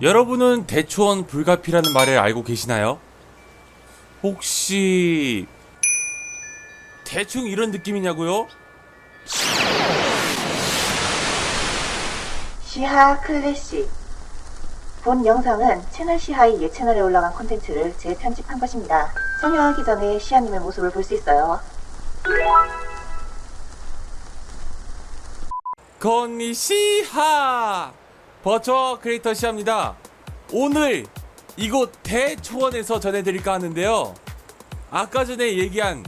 여러분은 대초원 불가피라는 말을 알고 계시나요? 혹시 대충 이런 느낌이냐고요? 시하 클래식 본 영상은 채널 시하의 옛 채널에 올라간 콘텐츠를 재편집한 것입니다. 참여하기 전에 시하님의 모습을 볼 수 있어요. 건니 시하 버처 크리에이터 시합니다. 오늘 이곳 대초원에서 전해드릴까 하는데요. 아까 전에 얘기한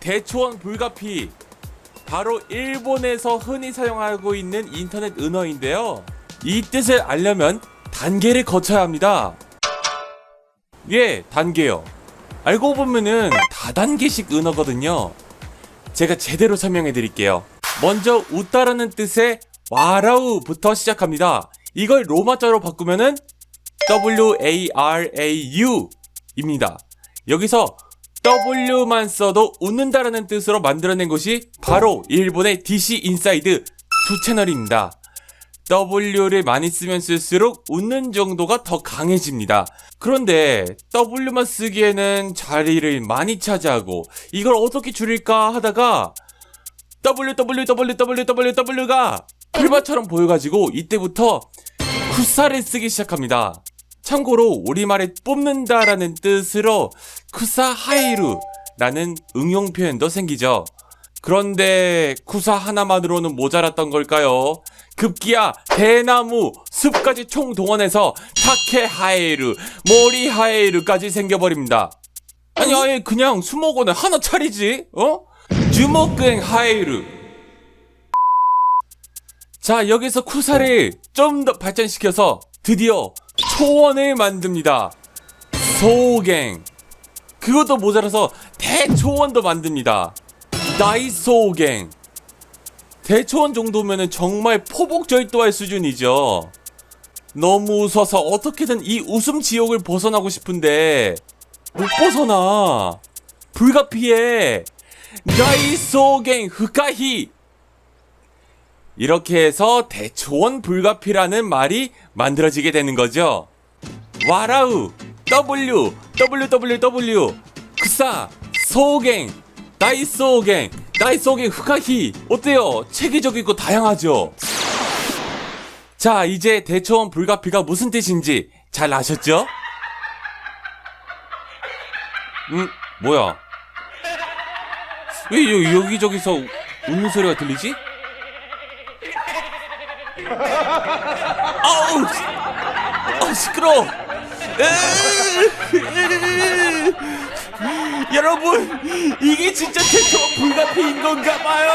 대초원 불가피 바로 일본에서 흔히 사용하고 있는 인터넷 은어인데요. 이 뜻을 알려면 단계를 거쳐야 합니다. 예, 단계요. 알고 보면은 다단계식 은어거든요. 제가 제대로 설명해 드릴게요. 먼저 웃다라는 뜻의 와라우부터 시작합니다. 이걸 로마자로 바꾸면은 W-A-R-A-U 입니다. 여기서 W만 써도 웃는다라는 뜻으로 만들어낸 것이 바로 일본의 DC 인사이드 두 채널입니다. W를 많이 쓰면 쓸수록 웃는 정도가 더 강해집니다. 그런데 W만 쓰기에는 자리를 많이 차지하고 이걸 어떻게 줄일까 하다가 WWWWW가 풀바처럼 보여가지고 이때부터 쿠사를 쓰기 시작합니다. 참고로 우리말에 뽑는다라는 뜻으로 쿠사 하이루라는 응용 표현도 생기죠. 그런데 쿠사 하나만으로는 모자랐던 걸까요? 급기야 대나무 숲까지 총 동원해서 타케 하에루, 모리 하에루까지 생겨버립니다. 아니 아예 그냥 수목원에 하나 차리지? 어? 주목근 하에루. 자 여기서 쿠사를 좀 더 발전시켜서 드디어 초원을 만듭니다. 소갱. 그것도 모자라서 대초원도 만듭니다. 나이소갱. 대초원 정도면은 정말 포복절도할 수준이죠. 너무 웃어서 어떻게든 이 웃음 지옥을 벗어나고 싶은데 못 벗어나. 불가피해. 나이소갱 흑가히. 이렇게 해서 대초원 불가피라는 말이 만들어지게 되는 거죠. 와라우 W W W W 크사 소갱 나이소갱 나이소갱 흑하히 어때요? 체계적이고 다양하죠. 자 이제 대초원 불가피가 무슨 뜻인지 잘 아셨죠? 음 뭐야? 왜 여, 여기저기서 웃는 소리가 들리지? 아우, 아 시끄러. 여러분, 이게 진짜 대처 불가피인 건가 봐요.